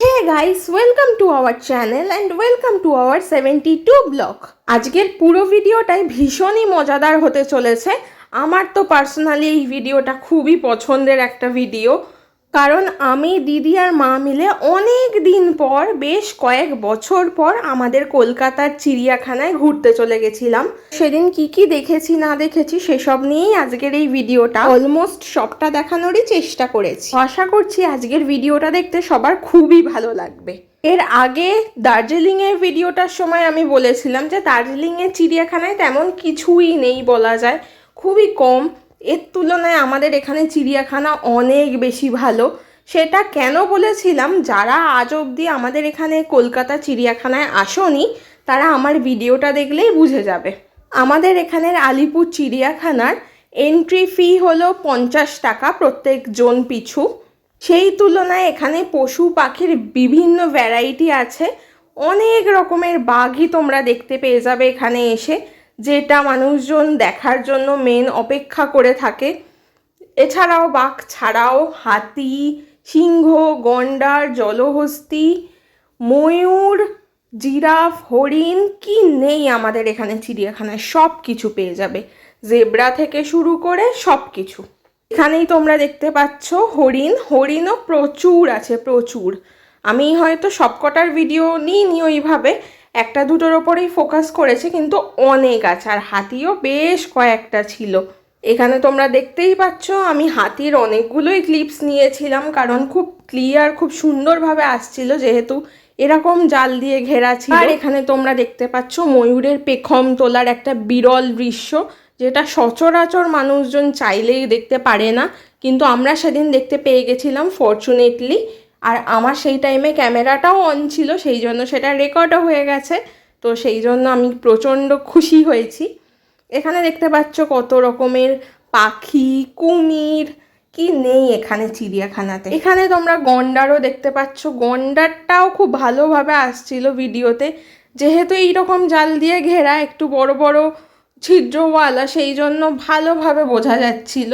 Hey guys, welcome to our channel and welcome to our 72 blog আজকের পুরো ভিডিওটাই ভীষণই মজাদার হতে চলেছে। আমার তো পার্সোনালি এই ভিডিওটা খুবই পছন্দের একটা ভিডিও কারণ আমি, দিদি আর মা মিলে অনেক দিন পর, বেশ কয়েক বছর পর আমাদের কলকাতার চিড়িয়াখানায় ঘুরতে চলে গেছিলাম। সেদিন কি কি দেখেছি, না দেখেছি, সেসব নিয়েই আজকের এই ভিডিওটা অলমোস্ট সবটা দেখানোরই চেষ্টা করেছি। আশা করছি আজকের ভিডিওটা দেখতে সবার খুবই ভালো লাগবে। এর আগে দার্জিলিংয়ের ভিডিওটার সময় আমি বলেছিলাম যে, দার্জিলিংয়ের চিড়িয়াখানায় তেমন কিছুই নেই বলা যায়। খুবই কম। এর তুলনায় আমাদের এখানে চিড়িয়াখানা অনেক বেশি ভালো। সেটা কেন বলেছিলাম? যারা আজ অবধি আমাদের এখানে কলকাতা চিড়িয়াখানায় আসোনি, তারা আমার ভিডিওটা দেখলেই বুঝে যাবে। আমাদের এখানের আলিপুর চিড়িয়াখানার এন্ট্রি ফি হলো পঞ্চাশ টাকা প্রত্যেক জন পিছু। সেই তুলনায় এখানে পশু পাখির বিভিন্ন ভ্যারাইটি আছে। অনেক রকমের বাঘই তোমরা দেখতে পেয়ে যাবে এখানে এসে। যেটা মানুষজন দেখার জন্য মেন অপেক্ষা করে থাকে। এছাড়াও বাঘ ছাড়াও হাতি, সিংহ, গন্ডার, জলহস্তি, ময়ূর, জিরাফ, হরিণ, কি নেই আমাদের এখানে চিড়িয়াখানায় সব কিছু পেয়ে যাবে। জেব্রা থেকে শুরু করে সব কিছু এখানেই তোমরা দেখতে পাচ্ছ হরিণ। হরিণও প্রচুর আছে, প্রচুর। আমি হয়তো সবকটার ভিডিও নিই নিইনি ওইভাবে। একটা দুটোর ওপরেই ফোকাস করেছে কিন্তু অনেক আছে। আর হাতিও বেশ কয়েকটা ছিল। এখানে তোমরা দেখতেই পাচ্ছ, আমি হাতির অনেকগুলোই ক্লিপস নিয়েছিলাম কারণ খুব ক্লিয়ার খুব সুন্দরভাবে আসছিল যেহেতু এরকম জাল দিয়ে ঘেরা ছিল। আর এখানে তোমরা দেখতে পাচ্ছ ময়ূরের পেখম তোলার একটা বিরল দৃশ্য, যেটা সচরাচর মানুষজন চাইলেই দেখতে পারে না। কিন্তু আমরা সেদিন দেখতে পেয়ে গেছিলাম ফর্চুনেটলি আর আমার সেই টাইমে ক্যামেরাটাও অন ছিল, সেই জন্য সেটা রেকর্ডও হয়ে গেছে। তো সেই জন্য আমি প্রচণ্ড খুশি হয়েছি। এখানে দেখতে পাচ্ছ কত রকমের পাখি, কুমির, কি নেই এখানে চিড়িয়াখানাতে। এখানে তোমরা গন্ডারও দেখতে পাচ্ছ। গন্ডারটাও খুব ভালোভাবে আসছিল ভিডিওতে যেহেতু এইরকম জাল দিয়ে ঘেরা, একটু বড় বড় ছিদ্রওয়ালা, সেই জন্য ভালোভাবে বোঝা যাচ্ছিল।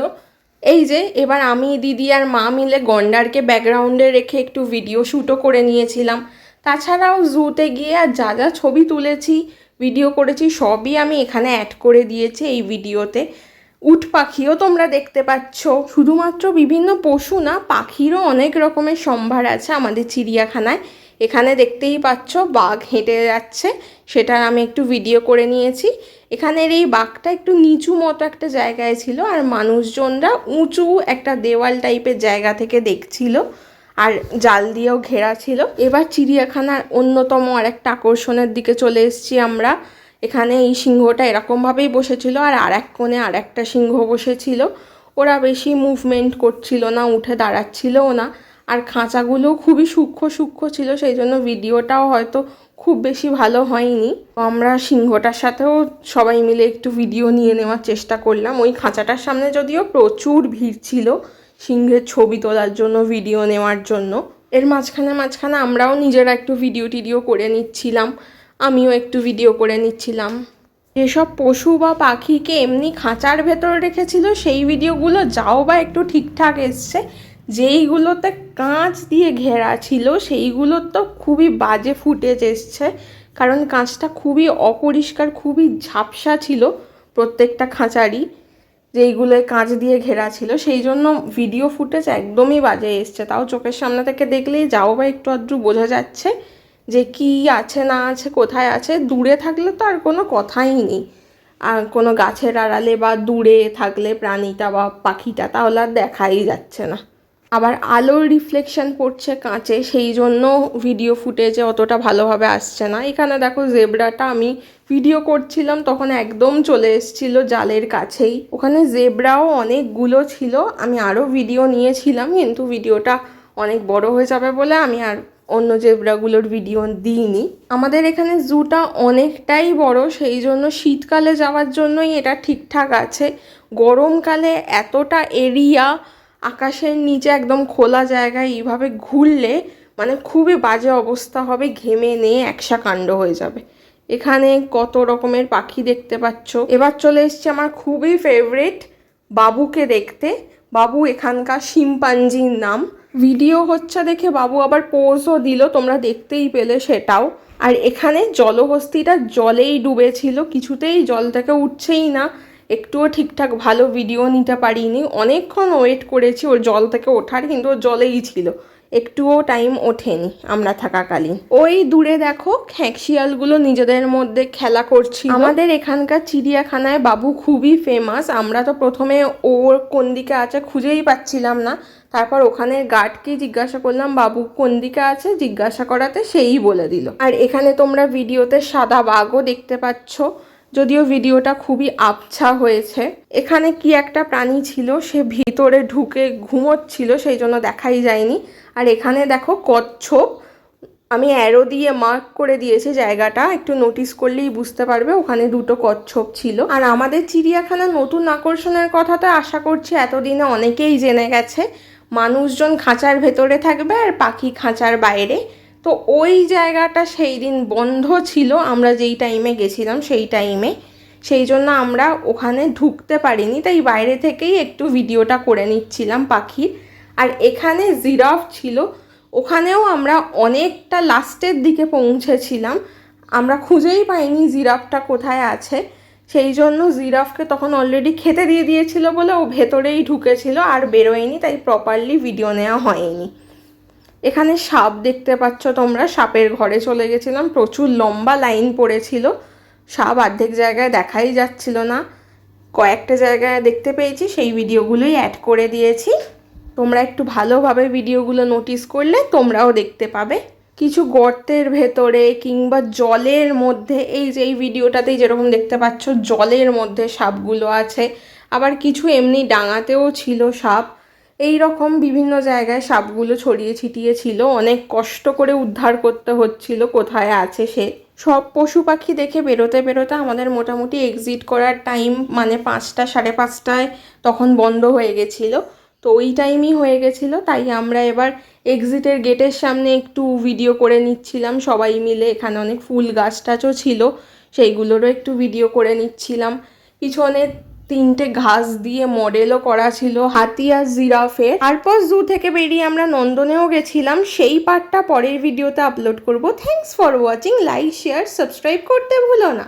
এই যে, এবার আমি, দিদি আর মা মিলে গন্ডারকে ব্যাকগ্রাউন্ডে রেখে একটু ভিডিও শ্যুটও করে নিয়েছিলাম। তাছাড়াও জুতে গিয়ে আর যা যা ছবি তুলেছি ভিডিও করেছি, সবই আমি এখানে অ্যাড করে দিয়েছি এই ভিডিওতে উট পাখিও তোমরা দেখতে পাচ্ছ। শুধুমাত্র বিভিন্ন পশু না, পাখিরও অনেক রকমের সম্ভার আছে আমাদের চিড়িয়াখানায়। এখানে দেখতেই পাচ্ছ, বাঘ হেঁটে যাচ্ছে, সেটার আমি একটু ভিডিও করে নিয়েছি। এখানের এই বাঘটা একটু নিচু মতো একটা জায়গায় ছিল আর মানুষজনরা উঁচু একটা দেওয়াল টাইপের জায়গা থেকে দেখছিল আর জাল দিয়েও ঘেরা ছিল। এবার চিড়িয়াখানার অন্যতম আর একটা আকর্ষণের দিকে চলে এসেছি আমরা। এখানে এই সিংহটা এরকমভাবেই বসেছিল আর আর এক কোণে আর একটা সিংহ বসেছিল। ওরা বেশি মুভমেন্ট করছিল না, উঠে দাঁড়াচ্ছিলও না। আর খাঁচাগুলো খুবই সূক্ষ্ম সূক্ষ্ম ছিল, সেই জন্য ভিডিওটাও হয়তো খুব বেশি ভালো হয়নি। আমরা সিংহটার সাথেও সবাই মিলে একটু ভিডিও নিয়ে নেওয়ার চেষ্টা করলাম। ওই খাঁচাটার সামনে যদিও প্রচুর ভিড় ছিল সিংহের ছবি তোলার জন্য ভিডিও নেওয়ার জন্য। এর মাঝখানে মাঝখানে আমরাও নিজেরা একটু ভিডিও টিডিও করে নিচ্ছিলাম। আমিও একটু ভিডিও করে নিচ্ছিলাম। যেসব পশু বা পাখিকে এমনি খাঁচার ভেতর রেখেছিল, সেই ভিডিওগুলো যাও বা একটু ঠিকঠাক এসছে যেইগুলোতে কাঁচ দিয়ে ঘেরা ছিল সেইগুলোর তো খুবই বাজে ফুটেজ এসছে। কারণ কাঁচটা খুবই অপরিষ্কার, খুবই ঝাপসা ছিল প্রত্যেকটা খাঁচারই। যেইগুলোয় কাঁচ দিয়ে ঘেরা ছিল সেই জন্য ভিডিও ফুটেজ একদমই বাজে এসছে। তাও চোখের সামনে থেকে দেখলেই যাও বা একটু আধটু বোঝা যাচ্ছে যে কি আছে, না আছে, কোথায় আছে। দূরে থাকলে তো আর কোনো কথাই নেই। আর কোনো গাছের আড়ালে বা দূরে থাকলে প্রাণীটা বা পাখিটা তাহলে আর দেখাই যাচ্ছে না। আবার আলোর রিফ্লেকশন পড়ছে কাঁচে, সেই জন্য ভিডিও ফুটেজে অতটা ভালোভাবে আসছে না। এখানে দেখো জেব্রাটা আমি ভিডিও করছিলাম, তখন একদম চলে এসেছিল জালের কাছেই। ওখানে জেব্রাও অনেকগুলো ছিল, আমি আরও ভিডিও নিয়েছিলাম, কিন্তু ভিডিওটা অনেক বড় হয়ে যাবে বলে আমি আর অন্য জেব্রাগুলোর ভিডিও দিইনি। আমাদের এখানে জুটা অনেকটাই বড়, সেই জন্য শীতকালে যাওয়ার জন্যই এটা ঠিকঠাক আছে। গরমকালে এতটা এরিয়া আকাশের নিচে একদম খোলা জায়গায় এইভাবে ঘুরলে মানে খুবই বাজে অবস্থা হবে, ঘেমে নিয়ে একসা কাণ্ড হয়ে যাবে। এখানে কত রকমের পাখি দেখতে পাচ্ছ। এবার চলে এসছে আমার খুবই ফেভারিট বাবুকে দেখতে। বাবু এখানকার শিম্পাঞ্জির নাম। ভিডিও হচ্ছে দেখে বাবু আবার পোজও দিল, তোমরা দেখতেই পেলে সেটাও। আর এখানে জলহস্তিটা জলেই ডুবেছিল, কিছুতেই জল থেকে উঠছেই না। একটুও ঠিকঠাক ভালো ভিডিও নিতে পারিনি। অনেকক্ষণ ওয়েট করেছি, ওর জল থেকে ওঠার, কিন্তু ওর জলেই ছিল। একটুও টাইম ওঠেনি আমরা থাকাকালীন। ওই দূরে দেখো খ্যাঁকশিয়ালগুলো নিজেদের মধ্যে খেলা করছি আমাদের এখানকার চিড়িয়াখানায় বাবু খুবই ফেমাস আমরা তো প্রথমে ওর কোন দিকে আছে খুঁজেই পাচ্ছিলাম না। তারপর ওখানে গার্ডকে জিজ্ঞাসা করলাম, বাবু কোন দিকে আছে? জিজ্ঞাসা করাতে সেই বলে দিল। আর এখানে তোমরা ভিডিওতে সাদা বাঘও দেখতে পাচ্ছ। যদিও ভিডিওটা খুবই আবছা হয়েছে। এখানে কি একটা প্রাণী ছিল, সে ভিতরে ঢুকে ঘুমোচ্ছিল, সেই জন্য দেখাই যায়নি। আর এখানে দেখো কচ্ছপ। আমি অ্যারো দিয়ে মার্ক করে দিয়েছি জায়গাটা, একটু নোটিস করলেই বুঝতে পারবে, ওখানে দুটো কচ্ছপ ছিল। আর আমাদের চিড়িয়াখানা নতুন আকর্ষণের কথা তো আশা করছি এতদিনে অনেকেই জেনে গেছে। মানুষজন খাঁচার ভেতরে থাকবে আর পাখি খাঁচার বাইরে। তো ওই জায়গাটা সেই দিন বন্ধ ছিল, আমরা যেই টাইমে গেছিলাম সেই টাইমে সেই জন্য আমরা ওখানে ঢুকতে পারিনি, তাই বাইরে থেকেই একটু ভিডিওটা করে নিচ্ছিলাম পাখির। আর এখানে জিরাফ ছিল, ওখানেও আমরা অনেকটা লাস্টের দিকে পৌঁছেছিলাম। আমরা খুঁজেই পাইনি জিরাফটা কোথায় আছে। সেই জন্য জিরাফকে তখন অলরেডি খেতে দিয়ে দিয়েছিল বলে ও ভেতরেই ঢুকেছিল আর বেরোয়নি, তাই প্রপারলি ভিডিও নেওয়া হয়নি। এখানে সাপ দেখতে পাচ্ছ তোমরা। সাপের ঘরে চলে গেছিলাম। প্রচুর লম্বা লাইন পড়েছিল। সাপ অর্ধেক জায়গায় দেখাই যাচ্ছিল না। কয়েকটা জায়গায় দেখতে পেয়েছি। সেই ভিডিওগুলোই অ্যাড করে দিয়েছি। তোমরা একটু ভালোভাবে ভিডিওগুলো নোটিস করলে তোমরাও দেখতে পাবে। কিছু গর্তের ভেতরে কিংবা জলের মধ্যে, এই যে এই ভিডিওটাতেই যেরকম দেখতে পাচ্ছ, জলের মধ্যে সাপগুলো আছে। আবার কিছু এমনি ডাঙাতেও ছিল সাপ। এই রকম বিভিন্ন জায়গায় সাপগুলো ছড়িয়ে ছিটিয়ে ছিল, অনেক কষ্ট করে উদ্ধার করতে হচ্ছিল, কোথায় আছে সে। সব পশু পাখি দেখে বেরোতে বেরোতে আমাদের মোটামুটি এক্সিট করার টাইম মানে পাঁচটা, সাড়ে পাঁচটায় তখন বন্ধ হয়ে গেছিল। তো ওই টাইমই হয়ে গেছিল, তাই আমরা এবার এক্সিটের গেটের সামনে একটু ভিডিও করে নিচ্ছিলাম, সবাই মিলে। এখানে অনেক ফুল গাছ টাছও ছিল, সেইগুলোরও একটু ভিডিও করে নিচ্ছিলাম। পিছনে তিনটে ঘাস দিয়ে মডেলও করা ছিল হাতি আর জিরাফের। তারপর জু থেকে বেরিয়ে আমরা নন্দনেও গেছিলাম। সেই পার্টটা পরের ভিডিওতে আপলোড করব। Thanks for watching like share subscribe করতে ভুলো না।